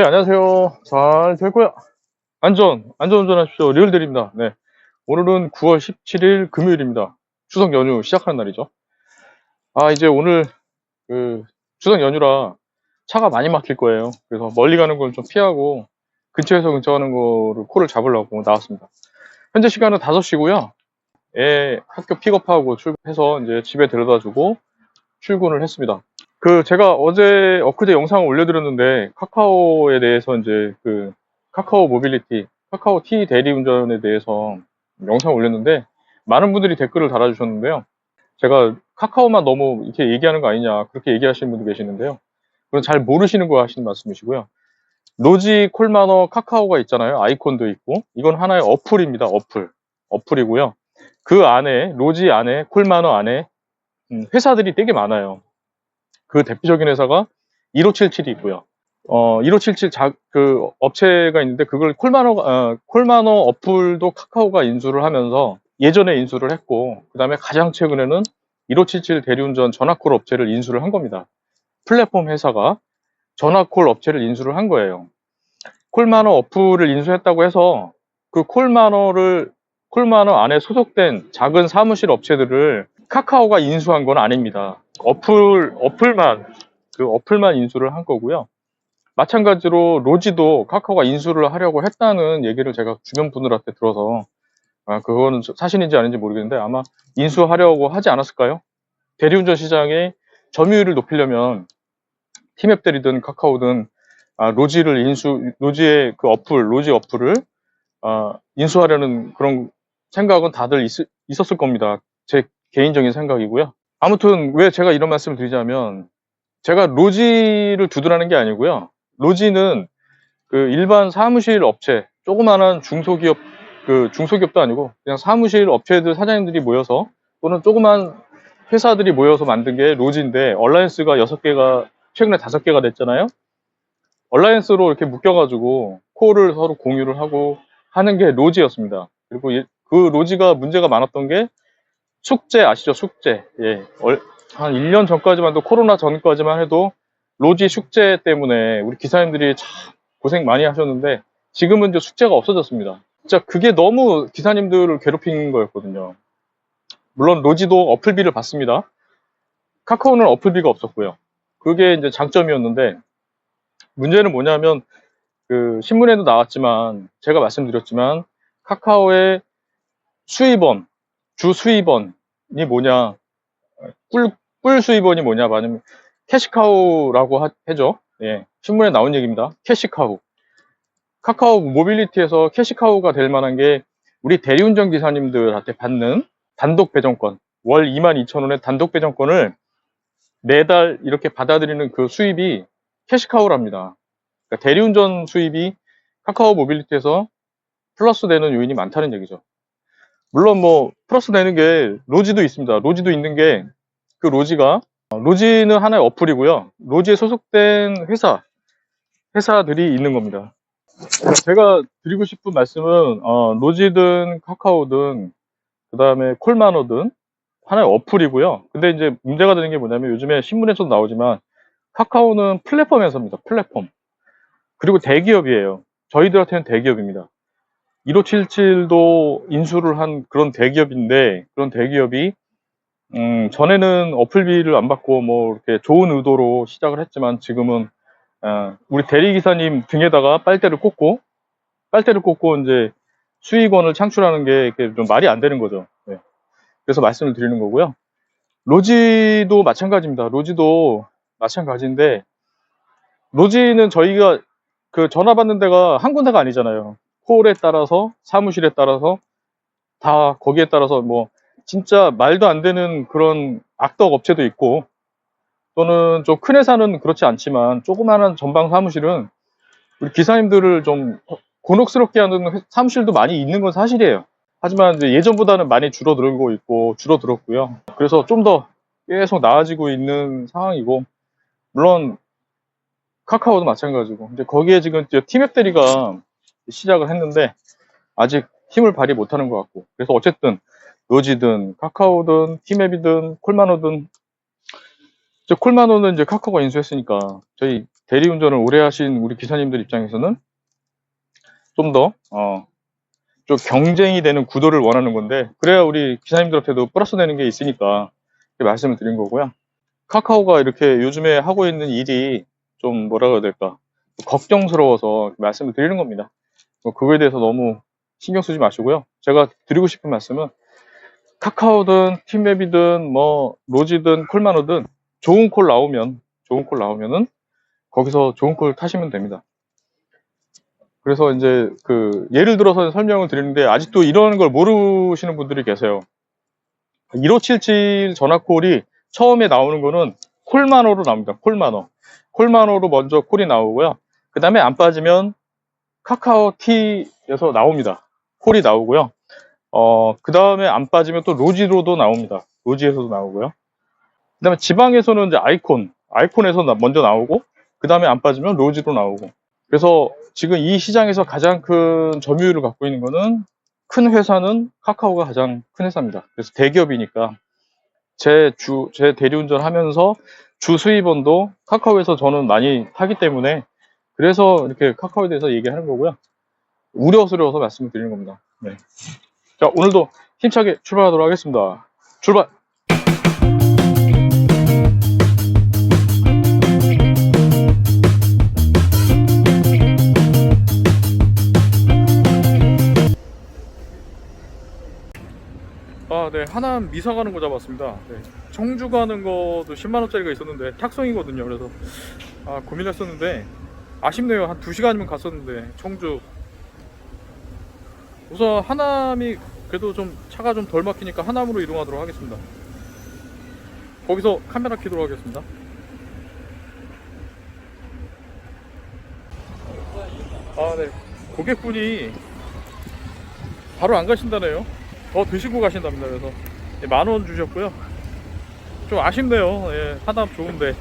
네, 안녕하세요. 잘 될 거야. 안전, 안전 운전하십시오. 리얼들입니다. 네. 오늘은 9월 17일 금요일입니다. 추석 연휴 시작하는 날이죠. 아, 이제 오늘, 그, 추석 연휴라 차가 많이 막힐 거예요. 그래서 멀리 가는 걸 좀 피하고, 근처에서 근처 가는 거를 코를 잡으려고 나왔습니다. 현재 시간은 5시고요. 애 학교 픽업하고 출근해서 이제 집에 데려다 주고 출근을 했습니다. 그 제가 어제 엊그제 영상을 올려드렸는데 카카오에 대해서 이제 그 카카오 모빌리티 카카오 T 대리운전에 대해서 영상 을 올렸는데 많은 분들이 댓글을 달아주셨는데요. 제가 카카오만 너무 이렇게 얘기하는 거 아니냐 그렇게 얘기하시는 분도 계시는데요. 그건 잘 모르시는 거 하시는 말씀이시고요. 로지 콜마너 카카오가 있잖아요. 아이콘도 있고. 이건 하나의 어플입니다. 어플. 어플이고요. 그 안에 로지 안에 콜마너 안에 음, 회사들이 되게 많아요 그 대표적인 회사가 1577이 있고요. 어, 1577 자, 그 업체가 있는데 그걸 콜마너, 어, 콜마너 어플도 카카오가 인수를 하면서 예전에 인수를 했고, 그 다음에 가장 최근에는 1577 대리운전 전화콜 업체를 인수를 한 겁니다. 플랫폼 회사가 전화콜 업체를 인수를 한 거예요. 콜마너 어플을 인수했다고 해서 그 콜마너를 콜마너 안에 소속된 작은 사무실 업체들을 카카오가 인수한 건 아닙니다. 어플, 어플만, 그 어플만 인수를 한 거고요. 마찬가지로 로지도 카카오가 인수를 하려고 했다는 얘기를 제가 주변 분들한테 들어서 아, 그거는 사실인지 아닌지 모르겠는데 아마 인수하려고 하지 않았을까요? 대리운전 시장의 점유율을 높이려면 티맵들이든 카카오든 아, 로지를 인수, 로지의 그 어플, 로지 어플을 아, 인수하려는 그런 생각은 다들 있, 있었을 겁니다. 제 개인적인 생각이고요. 아무튼 왜 제가 이런 말씀을 드리자면 제가 로지를 두드라는 게 아니고요. 로지는 그 일반 사무실 업체, 조그마한 중소기업, 그 중소기업도 아니고 그냥 사무실 업체들 사장님들이 모여서 또는 조그만 회사들이 모여서 만든 게 로지인데 얼라이언스가 6개가 최근에 5개가 됐잖아요. 얼라이언스로 이렇게 묶여가지고 코를 서로 공유를 하고 하는 게 로지였습니다. 그리고 그 로지가 문제가 많았던 게 숙제 아시죠? 숙제. 예. 한 1년 전까지만 도 코로나 전까지만 해도 로지 숙제 때문에 우리 기사님들이 참 고생 많이 하셨는데 지금은 이제 숙제가 없어졌습니다. 진짜 그게 너무 기사님들을 괴롭힌 거였거든요. 물론 로지도 어플비를 받습니다. 카카오는 어플비가 없었고요. 그게 이제 장점이었는데 문제는 뭐냐면 그 신문에도 나왔지만 제가 말씀드렸지만 카카오의 수입원 주 수입원이 뭐냐, 꿀, 꿀 수입원이 뭐냐, 말하면 캐시카우라고 하, 해죠. 예, 신문에 나온 얘기입니다. 캐시카우. 카카오 모빌리티에서 캐시카우가 될 만한 게 우리 대리운전 기사님들한테 받는 단독 배정권, 월 22,000원의 단독 배정권을 매달 이렇게 받아들이는 그 수입이 캐시카우랍니다. 그러니까 대리운전 수입이 카카오 모빌리티에서 플러스 되는 요인이 많다는 얘기죠. 물론 뭐 플러스 되는 게 로지도 있습니다. 로지도 있는 게 그 로지가 어, 로지는 하나의 어플이고요. 로지에 소속된 회사 회사들이 있는 겁니다. 제가 드리고 싶은 말씀은 어, 로지든 카카오든 그 다음에 콜마노든 하나의 어플이고요. 근데 이제 문제가 되는 게 뭐냐면 요즘에 신문에서도 나오지만 카카오는 플랫폼 회사입니다. 플랫폼. 그리고 대기업이에요. 저희들한테는 대기업입니다. 1577도 인수를 한 그런 대기업인데 그런 대기업이 음, 전에는 어플비를 안 받고 뭐 이렇게 좋은 의도로 시작을 했지만 지금은 어, 우리 대리기사님 등에다가 빨대를 꽂고 빨대를 꽂고 이제 수익원을 창출하는 게 좀 말이 안 되는 거죠. 네. 그래서 말씀을 드리는 거고요. 로지도 마찬가지입니다. 로지도 마찬가지인데 로지는 저희가 그 전화 받는 데가 한 군데가 아니잖아요. 홀에 따라서 사무실에 따라서 다 거기에 따라서 뭐 진짜 말도 안 되는 그런 악덕 업체도 있고 또는 좀 큰 회사는 그렇지 않지만 조그마한 전방 사무실은 우리 기사님들을 좀 곤혹스럽게 하는 사무실도 많이 있는 건 사실이에요. 하지만 예전보다는 많이 줄어들고 있고 줄어들었고요. 그래서 좀 더 계속 나아지고 있는 상황이고 물론 카카오도 마찬가지고 이제 거기에 지금 티맵 대리가 시작을 했는데 아직 힘을 발휘 못하는 것 같고 그래서 어쨌든 로지든 카카오든 티맵이든 콜마노든 저 콜마노는 이제 카카오가 인수했으니까 저희 대리운전을 오래 하신 우리 기사님들 입장에서는 좀 더, 어, 좀 경쟁이 되는 구도를 원하는 건데, 그래야 우리 기사님들한테도 플러스 되는 게 있으니까, 이렇게 말씀을 드린 거고요. 카카오가 이렇게 요즘에 하고 있는 일이 좀 뭐라고 해야 될까, 걱정스러워서 말씀을 드리는 겁니다. 뭐 그거에 대해서 너무 신경 쓰지 마시고요. 제가 드리고 싶은 말씀은, 카카오든 팀맵이든 뭐 로지든 콜마노든 좋은 콜 나오면 좋은 콜 나오면은 거기서 좋은 콜 타시면 됩니다. 그래서 이제 그 예를 들어서 설명을 드리는데 아직도 이런 걸 모르시는 분들이 계세요. 1577 전화콜이 처음에 나오는 거는 콜마노로 나옵니다. 콜마노. 콜마노로 먼저 콜이 나오고요. 그 다음에 안 빠지면 카카오 티에서 나옵니다. 콜이 나오고요. 어, 그 다음에 안 빠지면 또 로지로도 나옵니다. 로지에서도 나오고요. 그 다음에 지방에서는 이제 아이콘, 아이콘에서 나- 먼저 나오고, 그 다음에 안 빠지면 로지로 나오고. 그래서 지금 이 시장에서 가장 큰 점유율을 갖고 있는 거는 큰 회사는 카카오가 가장 큰 회사입니다. 그래서 대기업이니까 제 주, 제 대리운전 하면서 주 수입원도 카카오에서 저는 많이 타기 때문에 그래서 이렇게 카카오에 대해서 얘기하는 거고요. 우려스러워서 말씀을 드리는 겁니다. 네. 자, 오늘도 힘차게 출발하도록 하겠습니다. 출발! 아, 네. 하남 미사 가는 거 잡았습니다. 네. 청주 가는 거도 10만원짜리가 있었는데, 탁송이거든요. 그래서, 아, 고민했었는데, 아쉽네요. 한 2시간이면 갔었는데, 청주. 우선 하남이 그래도 좀 차가 좀 덜 막히니까 하남으로 이동하도록 하겠습니다. 거기서 카메라 켜도록 하겠습니다. 아, 네. 고객분이 바로 안 가신다네요. 더 드시고 가신답니다. 그래서 만 원 주셨고요. 좀 아쉽네요. 예, 하남 좋은데.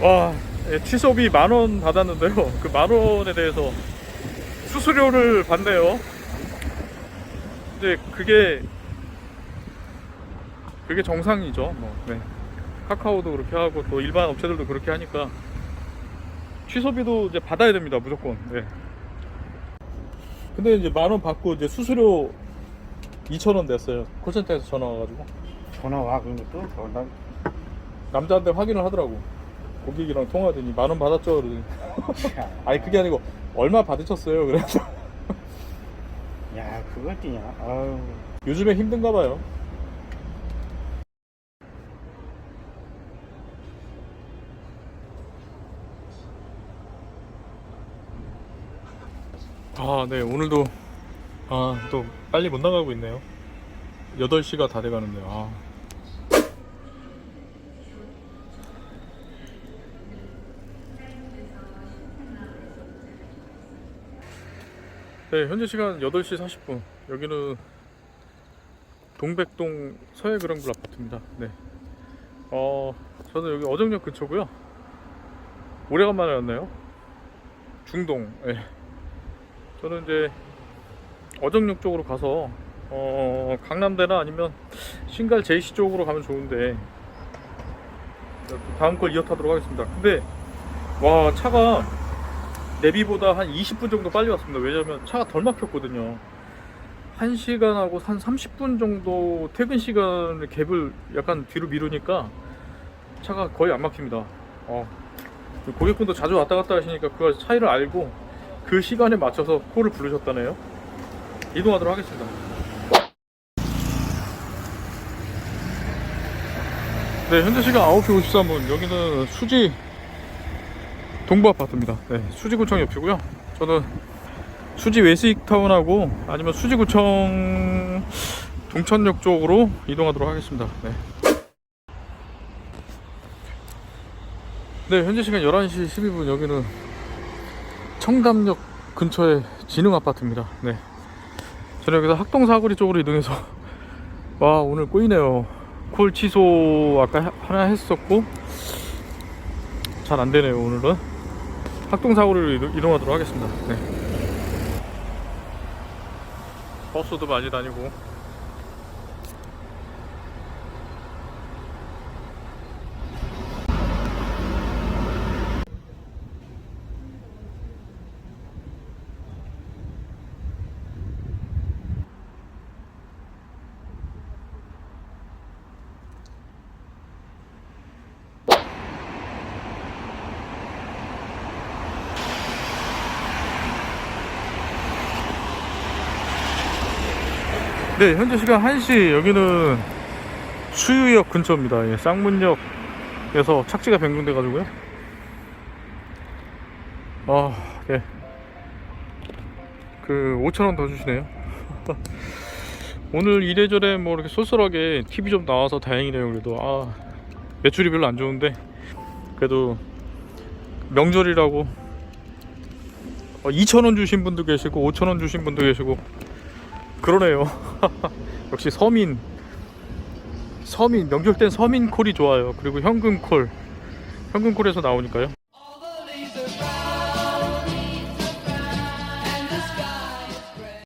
와, 예, 취소비 만 원 받았는데요. 그 만 원에 대해서 수수료를 받네요. 근데 그게 그게 정상이죠. 뭐, 네. 카카오도 그렇게 하고 또 일반 업체들도 그렇게 하니까 취소비도 이제 받아야 됩니다. 무조건. 네. 근데 이제 만 원 받고 이제 수수료 2천 원 냈어요. 콜센터에서 전화 와가지고 전화 와 그런 것도 어, 난 남자한테 확인을 하더라고. 고객이랑 통화하더니 만 원 받았죠. 그러더니 아니 그게 아니고 얼마 받으셨어요. 그래서 야 그걸 뛰냐 아유 요즘에 힘든가 봐요. 아, 네. 오늘도 아, 또 빨리 못 나가고 있네요. 8시가 다 돼 가는데요. 아. 네, 현재 시간 8시 40분. 여기는 동백동 서해그랑블 아파트입니다. 네. 어, 저는 여기 어정역 근처고요. 오래간만에 왔네요. 중동. 예. 저는 이제 어정역 쪽으로 가서 어, 강남대나 아니면 신갈 제이시 쪽으로 가면 좋은데 다음 걸 이어 타도록 하겠습니다. 근데 와 차가 내비보다 한 20분 정도 빨리 왔습니다. 왜냐면 차가 덜 막혔거든요. 1시간하고 한 30분 정도 퇴근 시간을 갭을 약간 뒤로 미루니까 차가 거의 안 막힙니다. 어. 고객분도 자주 왔다 갔다 하시니까 그 차이를 알고 그 시간에 맞춰서 콜을 부르셨다네요. 이동하도록 하겠습니다. 네, 현재 시간 9시 53분. 여기는 수지 동부 아파트입니다. 네, 수지구청 옆이고요. 저는 수지 웨스익타운하고 아니면 수지구청 동천역 쪽으로 이동하도록 하겠습니다. 네. 네, 현재 시간 11시 12분 여기는 청담역 근처의 진흥 아파트입니다. 네. 저는 여기서 학동 사거리 쪽으로 이동해서 와 오늘 꼬이네요. 콜 취소 아까 하- 하나 했었고 잘 안 되네요 오늘은 이동, 이동하도록 하겠습니다. 네. 버스도 많이 다니고 네, 현재 시간 1시 여기는 수유역 근처입니다. 예, 쌍문역에서 착지가 변경돼 가지고요. 아, 네. 그 5천 원더 주시네요. 오늘 이래저래 뭐 이렇게 쏠쏠하게 TV 좀 나와서 다행이네요. 그래도 아 매출이 별로 안 좋은데 그래도 명절이라고 2천 원 주신 분도 계시고 5천 원 주신 분도 계시고 그러네요. 역시 서민 서민 명절 땐 서민 콜이 좋아요. 그리고 현금 콜 현금 콜에서 나오니까요.